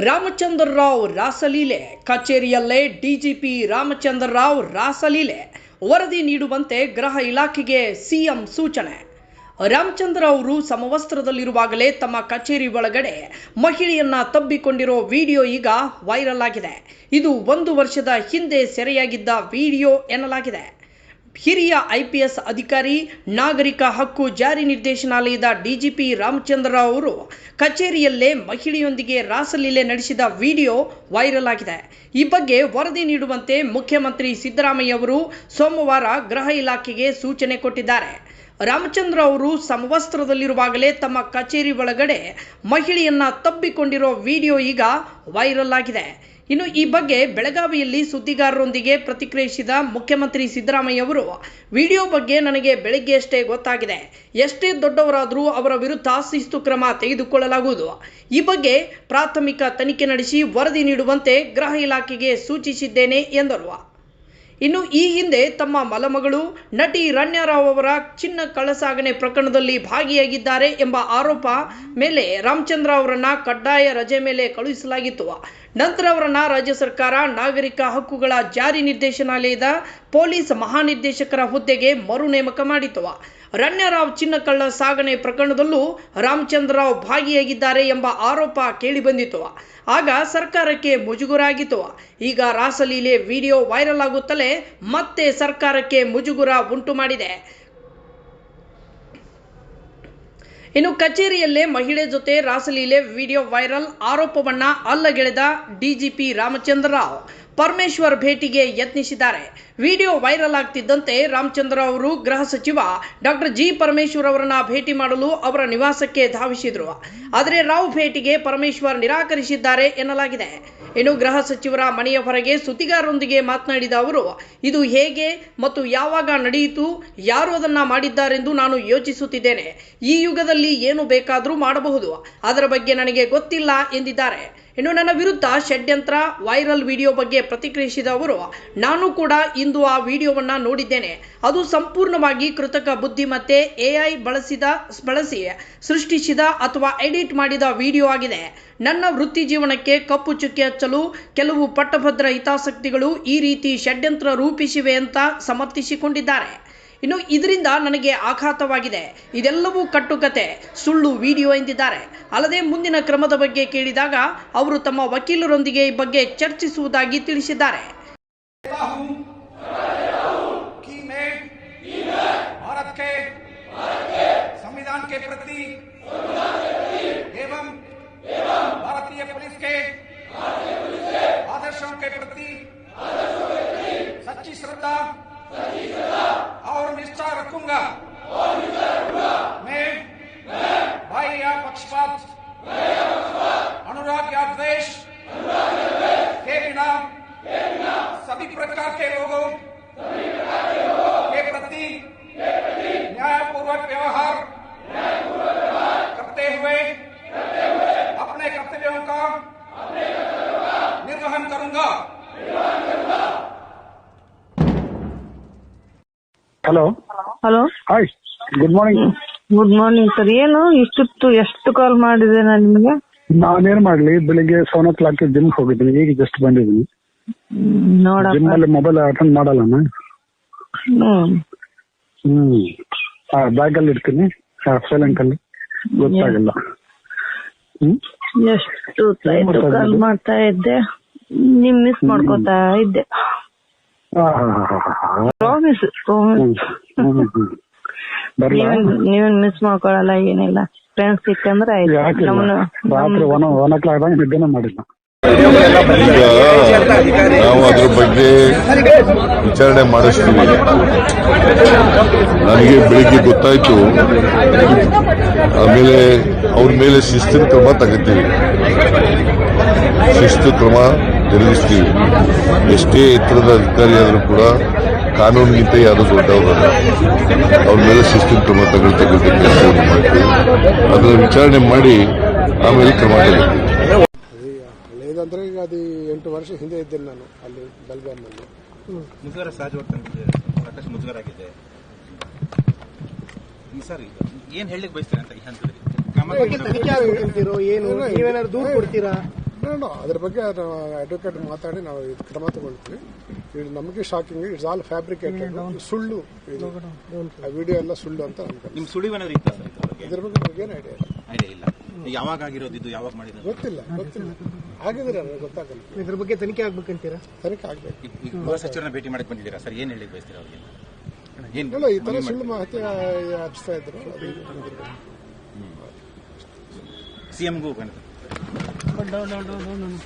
ರಾಮಚಂದ್ರ ರಾವ್ ರಾಸಲೀಲೆ. ಕಚೇರಿಯಲ್ಲೇ ಡಿಜಿಪಿ ರಾಮಚಂದ್ರ ರಾವ್ ರಾಸಲೀಲೆ ವರದಿ ನೀಡುವಂತೆ ಗೃಹ ಇಲಾಖೆಗೆ ಸಿಎಂ ಸೂಚನೆ. ರಾಮಚಂದ್ರ ಅವರು ಸಮವಸ್ತ್ರದಲ್ಲಿರುವಾಗಲೇ ತಮ್ಮ ಕಚೇರಿ ಒಳಗಡೆ ಮಹಿಳೆಯನ್ನ ತಬ್ಬಿಕೊಂಡಿರೋ ವಿಡಿಯೋ ಈಗ ವೈರಲ್ ಆಗಿದೆ. ಇದು ಒಂದು ವರ್ಷದ ಹಿಂದೆ ಸೆರೆಯಾಗಿದ್ದ ವಿಡಿಯೋ ಎನ್ನಲಾಗಿದೆ. ಹಿರಿಯ ಐಪಿಎಸ್ ಅಧಿಕಾರಿ, ನಾಗರಿಕ ಹಕ್ಕು ಜಾರಿ ನಿರ್ದೇಶನಾಲಯದ ಡಿಜಿಪಿ ರಾಮಚಂದ್ರ ಅವರು ಕಚೇರಿಯಲ್ಲೇ ಮಹಿಳೆಯೊಂದಿಗೆ ರಾಸಲೀಲೆ ನಡೆಸಿದ ವಿಡಿಯೋ ವೈರಲ್ ಆಗಿದೆ. ಈ ಬಗ್ಗೆ ವರದಿ ನೀಡುವಂತೆ ಮುಖ್ಯಮಂತ್ರಿ ಸಿದ್ದರಾಮಯ್ಯ ಅವರು ಸೋಮವಾರ ಗೃಹ ಇಲಾಖೆಗೆ ಸೂಚನೆ ಕೊಟ್ಟಿದ್ದಾರೆ. ರಾಮಚಂದ್ರ ಅವರು ಸಮವಸ್ತ್ರದಲ್ಲಿರುವಾಗಲೇ ತಮ್ಮ ಕಚೇರಿ ಒಳಗಡೆ ಮಹಿಳೆಯನ್ನ ತಬ್ಬಿಕೊಂಡಿರೋ ವಿಡಿಯೋ ಈಗ ವೈರಲ್ ಆಗಿದೆ. ಇನ್ನು ಈ ಬಗ್ಗೆ ಬೆಳಗಾವಿಯಲ್ಲಿ ಸುದ್ದಿಗಾರರೊಂದಿಗೆ ಪ್ರತಿಕ್ರಿಯಿಸಿದ ಮುಖ್ಯಮಂತ್ರಿ ಸಿದ್ದರಾಮಯ್ಯ ಅವರು, ವಿಡಿಯೋ ಬಗ್ಗೆ ನನಗೆ ಬೆಳಗ್ಗೆಯಷ್ಟೇ ಗೊತ್ತಾಗಿದೆ. ಎಷ್ಟೇ ದೊಡ್ಡವರಾದರೂ ಅವರ ವಿರುದ್ಧ ಶಿಸ್ತು ಕ್ರಮ ತೆಗೆದುಕೊಳ್ಳಲಾಗುವುದು. ಈ ಬಗ್ಗೆ ಪ್ರಾಥಮಿಕ ತನಿಖೆ ನಡೆಸಿ ವರದಿ ನೀಡುವಂತೆ ಗೃಹ ಇಲಾಖೆಗೆ ಸೂಚಿಸಿದ್ದೇನೆ ಎಂದರು. ಇನ್ನು ಈ ಹಿಂದೆ ತಮ್ಮ ಮಲಮಗಳು ನಟಿ ರಣ್ಯಾರಾವ್ ಅವರ ಚಿನ್ನ ಕಳಸಾಗಣೆ ಪ್ರಕರಣದಲ್ಲಿ ಭಾಗಿಯಾಗಿದ್ದಾರೆ ಎಂಬ ಆರೋಪ ಮೇಲೆ ರಾಮಚಂದ್ರ ಅವರನ್ನ ಕಡ್ಡಾಯ ರಜೆ ಮೇಲೆ ಕಳುಹಿಸಲಾಗಿತ್ತು. ನಂತರ ಅವರನ್ನ ರಾಜ್ಯ ಸರ್ಕಾರ ನಾಗರಿಕ ಹಕ್ಕುಗಳ ಜಾರಿ ನಿರ್ದೇಶನಾಲಯದ ಪೊಲೀಸ್ ಮಹಾನಿರ್ದೇಶಕರ ಹುದ್ದೆಗೆ ಮರು ನೇಮಕ ಮಾಡಿತು ರಣ್ಯರಾವ್ ಚಿನ್ನಕಳ್ಳ ಸಾಗಣೆ ಪ್ರಕರಣದಲ್ಲೂ ರಾಮಚಂದ್ರರಾವ್ ಭಾಗಿಯಾಗಿದ್ದಾರೆ ಎಂಬ ಆರೋಪ ಕೇಳಿಬಂದಿತು. ಆಗ ಸರ್ಕಾರಕ್ಕೆ ಮುಜುಗುರಾಗಿತ್ತು. ಈಗ ರಾಸಲೀಲೆ ವಿಡಿಯೋ ವೈರಲ್ ಆಗುತ್ತಲೇ ಮತ್ತೆ ಸರ್ಕಾರಕ್ಕೆ ಮುಜುಗುರ ಉಂಟು ಮಾಡಿದೆ. ಇನ್ನು ಕಚೇರಿಯಲ್ಲೇ ಮಹಿಳೆ ಜೊತೆ ರಾಸಲೀಲೆ ವಿಡಿಯೋ ವೈರಲ್ ಆರೋಪವನ್ನ ಅಲ್ಲಗೆಳೆದ ಡಿಜಿಪಿ ರಾಮಚಂದ್ರ ರಾವ್ ಪರಮೇಶ್ವರ್ ಭೇಟಿಗೆ ಯತ್ನಿಸಿದ್ದಾರೆ. ವಿಡಿಯೋ ವೈರಲ್ ಆಗ್ತಿದ್ದಂತೆ ರಾಮಚಂದ್ರ ಅವರು ಗೃಹ ಸಚಿವ ಡಾಕ್ಟರ್ ಜಿ ಪರಮೇಶ್ವರ್ ಅವರನ್ನ ಭೇಟಿ ಮಾಡಲು ಅವರ ನಿವಾಸಕ್ಕೆ ಧಾವಿಸಿದ್ರು. ಆದರೆ ರಾವ್ ಭೇಟಿಗೆ ಪರಮೇಶ್ವರ್ ನಿರಾಕರಿಸಿದ್ದಾರೆ ಎನ್ನಲಾಗಿದೆ. ಇನ್ನು ಗೃಹ ಸಚಿವರ ಮನೆಯ ಹೊರಗೆ ಸುದ್ದಿಗಾರರೊಂದಿಗೆ ಮಾತನಾಡಿದ ಅವರು, ಇದು ಹೇಗೆ ಮತ್ತು ಯಾವಾಗ ನಡೆಯಿತು, ಯಾರು ಅದನ್ನ ಮಾಡಿದ್ದಾರೆಂದು ನಾನು ಯೋಚಿಸುತ್ತಿದ್ದೇನೆ. ಈ ಯುಗದಲ್ಲಿ ಏನು ಬೇಕಾದರೂ ಮಾಡಬಹುದು. ಅದರ ಬಗ್ಗೆ ನನಗೆ ಗೊತ್ತಿಲ್ಲ ಎಂದಿದ್ದಾರೆ. ಇನ್ನು ನನ್ನ ವಿರುದ್ಧ ಷಡ್ಯಂತ್ರ ವೈರಲ್ ವಿಡಿಯೋ ಬಗ್ಗೆ ಪ್ರತಿಕ್ರಿಯಿಸಿದ ಅವರು, ನಾನು ಕೂಡ ಇಂದು ಆ ವಿಡಿಯೋವನ್ನ ನೋಡಿದ್ದೇನೆ. ಅದು ಸಂಪೂರ್ಣವಾಗಿ ಕೃತಕ ಬುದ್ಧಿಮತ್ತೆ ಎಐ ಬಳಸಿದ, ಬಳಸಿ ಸೃಷ್ಟಿಸಿದ ಅಥವಾ ಎಡಿಟ್ ಮಾಡಿದ ವಿಡಿಯೋ ಆಗಿದೆ. ನನ್ನ ವೃತ್ತಿ ಜೀವನಕ್ಕೆ ಕಪ್ಪು ಚುಕ್ಕೆ ಹಚ್ಚಲು ಕೆಲವು ಪಟ್ಟಭದ್ರ ಹಿತಾಸಕ್ತಿಗಳು ಈ ರೀತಿ ಷಡ್ಯಂತ್ರ ರೂಪಿಸಿವೆ ಅಂತ ಸಮರ್ಥಿಸಿಕೊಂಡಿದ್ದಾರೆ. ಇನ್ನು ಇದರಿಂದ ನನಗೆ ಆಘಾತವಾಗಿದೆ. ಇದೆಲ್ಲವೂ ಕಟ್ಟುಕತೆ, ಸುಳ್ಳು ವಿಡಿಯೋ ಎಂದಿದ್ದಾರೆ. ಅಲ್ಲದೆ ಮುಂದಿನ ಕ್ರಮದ ಬಗ್ಗೆ ಕೇಳಿದಾಗ ಅವರು ತಮ್ಮ ವಕೀಲರೊಂದಿಗೆ ಈ ಬಗ್ಗೆ ಚರ್ಚಿಸುವುದಾಗಿ ತಿಳಿಸಿದ್ದಾರೆ. संविधान के प्रति। एवं भारतीय पुलिस के आदर्शों के प्रति सच्ची श्रद्धा और निष्ठा रखूँगा। Hello hello hi good morning good morning sir ಏನು? ಇಷ್ಟೊತ್ತು ಎಷ್ಟು ಕಾಲ್ ಮಾಡಿದೆ ನಾನು ನಿಮಗೆ? ನಾನೇನ್ ಮಾಡ್ಲಿ ಬೆಳಿಗ್ಗೆ ಸೆವೆನ್ ಓ ಕ್ಲಾಕ್ ಜಿಮ್ ಹೋಗಿದ್ದೀನಿ. ಈಗ ಜಸ್ಟ್ ಬಂದಿದ್ದೀನಿ. ಜಿಮ್ ಅಲ್ಲಿ ಮೊಬೈಲ್ ಅಟೆಂಡ್ ಮಾಡಲ್ಲ ನಾನು ಹ್ಮ್. ಹ್ಮ್ ಬ್ಯಾಗ್ ಅಲ್ಲಿ ಇಡ್ತೀನಿ. ಸೈಲೆಂಟ್ ಅಲ್ಲಿ. ಗೊತ್ತಾಗಲ್ಲ. ಹ್ಮ್? ಎಷ್ಟು ಕಾಲ್ ಮಾಡ್ತಾ ಇದ್ದೆ. ನಿಮ್ ಮಿಸ್ ಮಾಡ್ಕೊತಾ ಇದ್ದೆ. ಹಾ, ಹಾ, ಹಾ, ಹಾ. Promise promise. ನೀವೇನ್ ನೀವೇನ್ ಮಿಸ್ ಮಾಡ್ಕೊಳಲ್ಲ ಏನಿಲ್ಲ. ಫ್ರೆಂಡ್ಸ್ ಸಿಕ್ಕಂದ್ರೆ ಆಯ್ತು. ರಾತ್ರಿ ಒನ್ ಒನ್ ಓ ಕ್ಲಾಕ್ ನಿದ್ದೆನೇ ಮಾಡಿಲ್ಲ. ಈಗ ನಾವು ಅದ್ರ ಬಗ್ಗೆ ವಿಚಾರಣೆ ಮಾಡಿಸ್ತೀವಿ. ನನಗೆ ಬೆಳಿಗ್ಗೆ ಗೊತ್ತಾಯ್ತು. ಆಮೇಲೆ ಅವ್ರ ಮೇಲೆ ಶಿಸ್ತಿನ ಕ್ರಮ ತಗೋತೀವಿ. ಶಿಸ್ತು ಕ್ರಮ ಜರುಗಿಸ್ತೀವಿ ಎಷ್ಟೇ ಎತ್ತರದ ಅಧಿಕಾರಿ ಆದರೂ ಕೂಡ ಕಾನೂನಿಗಿಂತ ಯಾರು ದೊಡ್ಡವರಲ್ಲ. ಅವ್ರ ಮೇಲೆ ಶಿಸ್ತಿನ ಕ್ರಮ ತಗೊಳ್ತಕ್ಕಂಥ ಕೆಲಸವನ್ನು ಮಾಡ್ತೀವಿ. ಅದರ ವಿಚಾರಣೆ ಮಾಡಿ ಆಮೇಲೆ ಕ್ರಮ ಅಂದ್ರೆ ಹಳೇದಂದ್ರೆ ಈಗ ಅದು ಎಂಟು ವರ್ಷ ಹಿಂದೆ ಇದ್ದೇನೆ ನಾನು ಅಲ್ಲಿ ಬೆಲ್ಗಾಮಲ್ಲಿ ಮುಜುಗರ ಸಹಜವಾಗಿ ಸಾಕಷ್ಟು ಮುಜುಗರ ಆಗಿದೆ ಸರ್ ಏನ್ ಹೇಳಲಿಕ್ಕೆ ಬಯಸ್ತೀರಾ ಅಂತ ಈ ಹಂತದಲ್ಲಿ? ಏನು? ನೀವೇನಾದ್ರು ದೂರ ಕೊಡ್ತೀರಾ? ನೋಡೋಣ ಅದ್ರ ಬಗ್ಗೆ ನಾವು ಅಡ್ವೊಕೇಟ್ ಮಾತಾಡಿ ನಾವು ಇದು ಕ್ರಮ ತಗೊಳ್ತೀವಿ. ಇದು ನಮಗೆ ಶಾಕಿಂಗ್ ಇಟ್ಸ್ ಆಲ್ ಫ್ಯಾಬ್ರಿಕೇಟೆಡ್ ಸುಳ್ಳು. ಇದು ಆ ವಿಡಿಯೋ ಎಲ್ಲ ಸುಳ್ಳು ಅಂತ ನಿಮ್ಮ ನಿಮ್ ಸುಳಿವು ಏನಾದ್ರು ಇತ್ತ ಸರ್ ಇದ್ರ ಬಗ್ಗೆ? ನಮ್ಗೆ ಏನು ನಮಗೇನು ಐಡಿಯಾ ಇಲ್ಲ. ಐಡಿಯಾ ಇಲ್ಲ. ಯಾವಾಗ ಆಗಿರೋದು ಇದು ಯಾವಾಗ ಮಾಡಿದ್ರು ಗೊತ್ತಿಲ್ಲ ಗೊತ್ತಿಲ್ಲ. ಆಗಿದ್ರೆ ನನಗೆ ಗೊತ್ತಾಗಲ್ಲ. ಇದ್ರ ಬಗ್ಗೆ ತನಿಖೆ ಆಗ್ಬೇಕಂತೀರಾ? ತನಿಖೆ ಆಗ್ಬೇಕು. ಈಗ- ಈಗ ಗೃಹ ಸಚಿವರನ್ನ ಭೇಟಿ ಮಾಡಕ್ ಬಂದಿದ್ದೀರಾ ಸರ್? ಏನ್ ಹೇಳಿ ಬಯಸ್ತೀರಾ ಅವ್ರಿಗೆ? ಏನ್ ಇಲ್ಲ ಈ ತರ ಸುಳ್ಳು ಮಾಹಿತಿ? ಹಚ್ತಾ ಇದ್ರು. ಅದು ಇದು. ಸಿಎಂಗೂ ਵੱਡਾ ਡਾਂਡਾ ਉਹਨਾਂ ਨੂੰ।